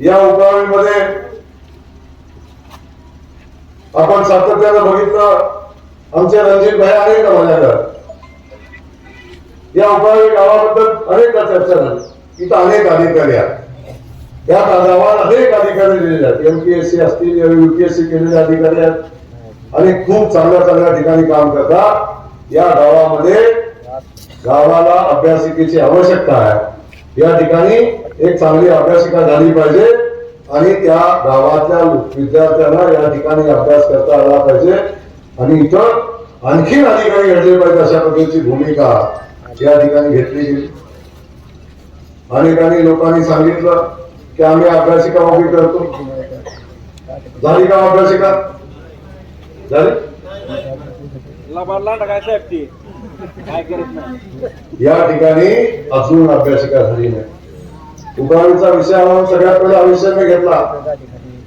या उपावीमध्ये आपण सातत्यानं बघितलं आमचे रणजित भाई आहे का माझ्याकडे या उपावी गावाबद्दल अनेक चर्चा झाली. इथं अनेक अधिकारी आहेत. या गावात अनेक अधिकारी दिलेले आहेत. एमपीएससी असतील युपीएससी केलेले अधिकारी आहेत. आणि खूप चांगल्या चांगल्या ठिकाणी काम करतात. या गावामध्ये गावाला अभ्यासिकेची आवश्यकता आहे. या ठिकाणी एक चांगली अभ्यासिका झाली पाहिजे आणि त्या गावातल्या विद्यार्थ्यांना या ठिकाणी अभ्यास करता आला पाहिजे. आणि इथं आणखीन अधिकारी घडले पाहिजे अशा पद्धतीची भूमिका या ठिकाणी घेतली गेली. अनेकांनी लोकांनी सांगितलं की आम्ही अभ्यासिका उभी करतो. झाली का अभ्यासिका? झाली? काय नाही या ठिकाणी अजून अभ्यासिका झाली नाही. उभारणीचा विषय म्हणून सगळ्यात पहिला विषय मी घेतला.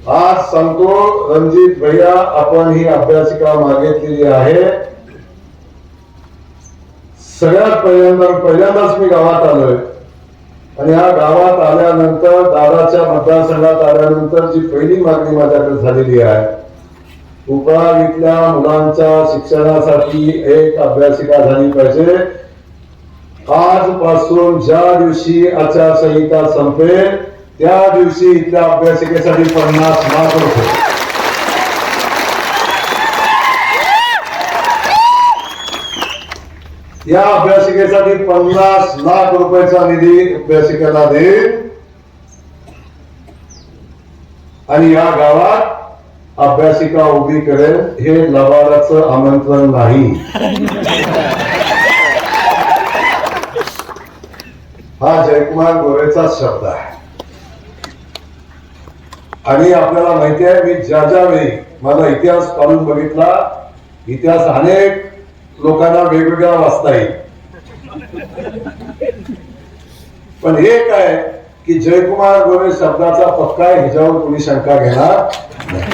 आज सांगतो रणजित भैया आपण ही अभ्यासिका मागितलेली आहे. सगळ्यात पहिल्यांदा पहिल्यांदाच मी गावात आलोय. आणि या गावात आल्यानंतर दादाच्या मतदारसंघात आल्यानंतर जी पहिली मागणी माझ्याकडे झालेली आहे उपरावीतल्या मुलांच्या शिक्षणासाठी एक अभ्यासिका झाली पाहिजे. आजपासून ज्या दिवशी आचारसंहिता संपेल त्या दिवशी इथल्या अभ्यासिकेसाठी पन्नास लाख रुपये या अभ्यासिकेसाठी पन्नास लाख रुपयाचा निधी अभ्यासिकेला देईल. आणि या गावात अभ्यासिका उभी करेल हे लवाराचं आमंत्रण नाही. हा जयकुमार गोरेचाच शब्द आहे. आणि आपल्याला माहिती आहे मी ज्या ज्या वेळी माझा इतिहास काढून बघितला इतिहास अनेक लोकांना वेगवेगळा वाचता येईल. पण हे काय की जयकुमार गोरे शब्दाचा पक्का ह्याच्यावर कोणी शंका घेणार नाही.